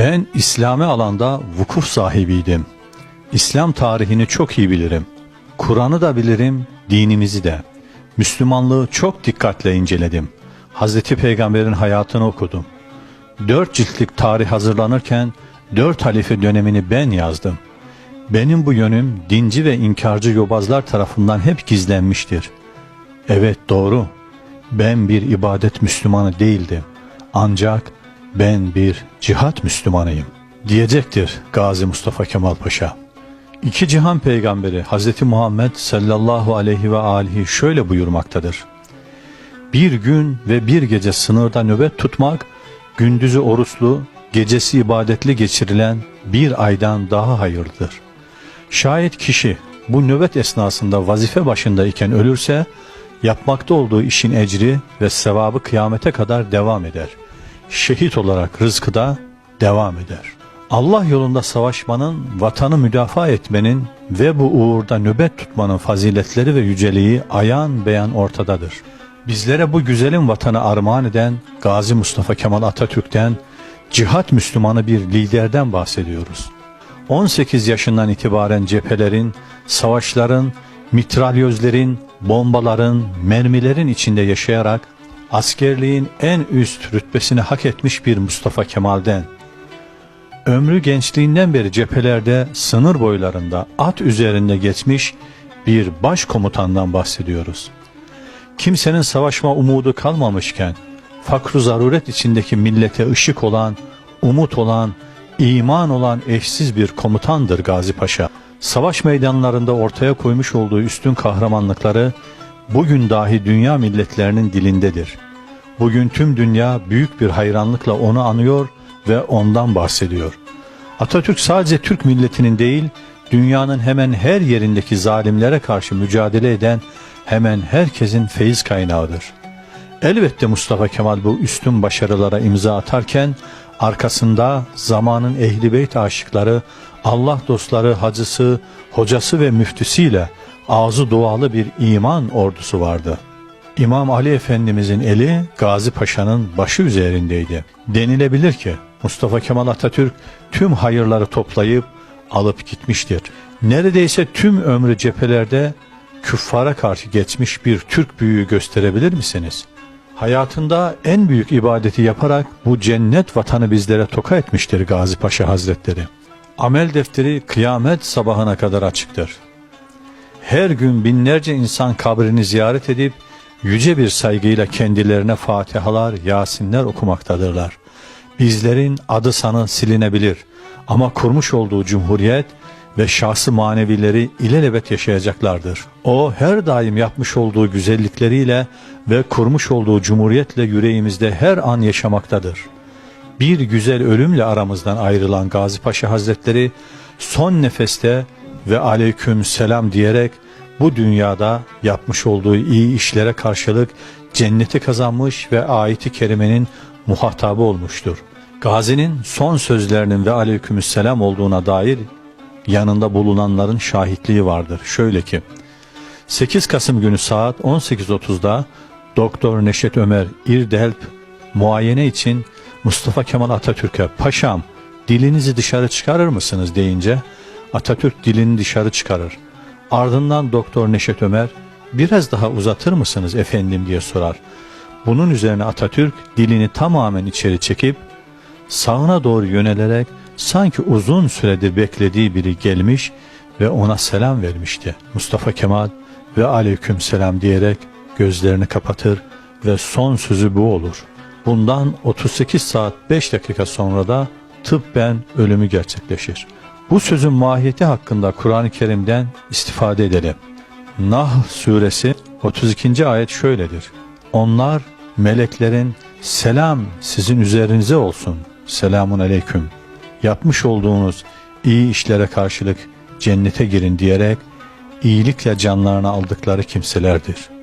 Ben İslami alanda vukuf sahibiydim. İslam tarihini çok iyi bilirim. Kur'an'ı da bilirim, dinimizi de. Müslümanlığı çok dikkatle inceledim. Hazreti Peygamber'in hayatını okudum. Dört ciltlik tarih hazırlanırken dört halife dönemini ben yazdım. Benim bu yönüm dinci ve inkarcı yobazlar tarafından hep gizlenmiştir. Evet doğru. Ben bir ibadet Müslümanı değildim. Ancak ben bir cihat Müslümanıyım. Diyecektir Gazi Mustafa Kemal Paşa. İki cihan peygamberi Hz. Muhammed sallallahu aleyhi ve alihi şöyle buyurmaktadır. Bir gün ve bir gece sınırda nöbet tutmak, gündüzü oruçlu, gecesi ibadetli geçirilen bir aydan daha hayırlıdır. Şayet kişi bu nöbet esnasında vazife başındayken ölürse, yapmakta olduğu işin ecri ve sevabı kıyamete kadar devam eder. Şehit olarak rızkı da devam eder. Allah yolunda savaşmanın, vatanı müdafaa etmenin ve bu uğurda nöbet tutmanın faziletleri ve yüceliği ayan beyan ortadadır. Bizlere bu güzelim vatanı armağan eden Gazi Mustafa Kemal Atatürk'ten, cihat Müslümanı bir liderden bahsediyoruz. 18 yaşından itibaren cephelerin, savaşların, mitralyözlerin, bombaların, mermilerin içinde yaşayarak askerliğin en üst rütbesini hak etmiş bir Mustafa Kemal'den, ömrü gençliğinden beri cephelerde sınır boylarında at üzerinde geçmiş bir başkomutandan bahsediyoruz. Kimsenin savaşma umudu kalmamışken, fakru zaruret içindeki millete ışık olan, umut olan, iman olan eşsiz bir komutandır Gazi Paşa. Savaş meydanlarında ortaya koymuş olduğu üstün kahramanlıkları bugün dahi dünya milletlerinin dilindedir. Bugün tüm dünya büyük bir hayranlıkla onu anıyor ve ondan bahsediyor. Atatürk sadece Türk milletinin değil, dünyanın hemen her yerindeki zalimlere karşı mücadele eden hemen herkesin feyiz kaynağıdır. Elbette Mustafa Kemal bu üstün başarılara imza atarken arkasında zamanın ehli beyt aşıkları, Allah dostları, hacısı, hocası ve müftüsüyle ağzı dualı bir iman ordusu vardı. İmam Ali Efendimizin eli Gazi Paşa'nın başı üzerindeydi. Denilebilir ki Mustafa Kemal Atatürk tüm hayırları toplayıp alıp gitmiştir. Neredeyse tüm ömrü cephelerde küffara karşı geçmiş bir Türk büyüğü gösterebilir misiniz? Hayatında en büyük ibadeti yaparak bu cennet vatanı bizlere toka etmiştir Gazi Paşa Hazretleri. Amel defteri kıyamet sabahına kadar açıktır. Her gün binlerce insan kabrini ziyaret edip yüce bir saygıyla kendilerine fatihalar, yasinler okumaktadırlar. Bizlerin adı sanı silinebilir ama kurmuş olduğu cumhuriyet ve şahsı manevileri ilelebet yaşayacaklardır. O her daim yapmış olduğu güzellikleriyle ve kurmuş olduğu cumhuriyetle yüreğimizde her an yaşamaktadır. Bir güzel ölümle aramızdan ayrılan Gazi Paşa Hazretleri son nefeste ve aleyküm selam diyerek bu dünyada yapmış olduğu iyi işlere karşılık cenneti kazanmış ve ayeti kerimenin muhatabı olmuştur. Gazi'nin son sözlerinin ve aleykümselam olduğuna dair yanında bulunanların şahitliği vardır. Şöyle ki 8 Kasım günü saat 18.30'da Doktor Neşet Ömer İrdelp muayene için Mustafa Kemal Atatürk'e paşam dilinizi dışarı çıkarır mısınız deyince Atatürk dilini dışarı çıkarır. Ardından Doktor Neşet Ömer biraz daha uzatır mısınız efendim diye sorar. Bunun üzerine Atatürk dilini tamamen içeri çekip sağına doğru yönelerek sanki uzun süredir beklediği biri gelmiş ve ona selam vermişti. Mustafa Kemal ve aleyküm selam diyerek gözlerini kapatır ve son sözü bu olur. Bundan 38 saat 5 dakika sonra da tıbben ölümü gerçekleşir. Bu sözün mahiyeti hakkında Kur'an-ı Kerim'den istifade edelim. Nahl suresi 32. ayet şöyledir. Onlar meleklerin selam sizin üzerinize olsun. Selamun aleyküm. Yapmış olduğunuz iyi işlere karşılık cennete girin diyerek iyilikle canlarını aldıkları kimselerdir.''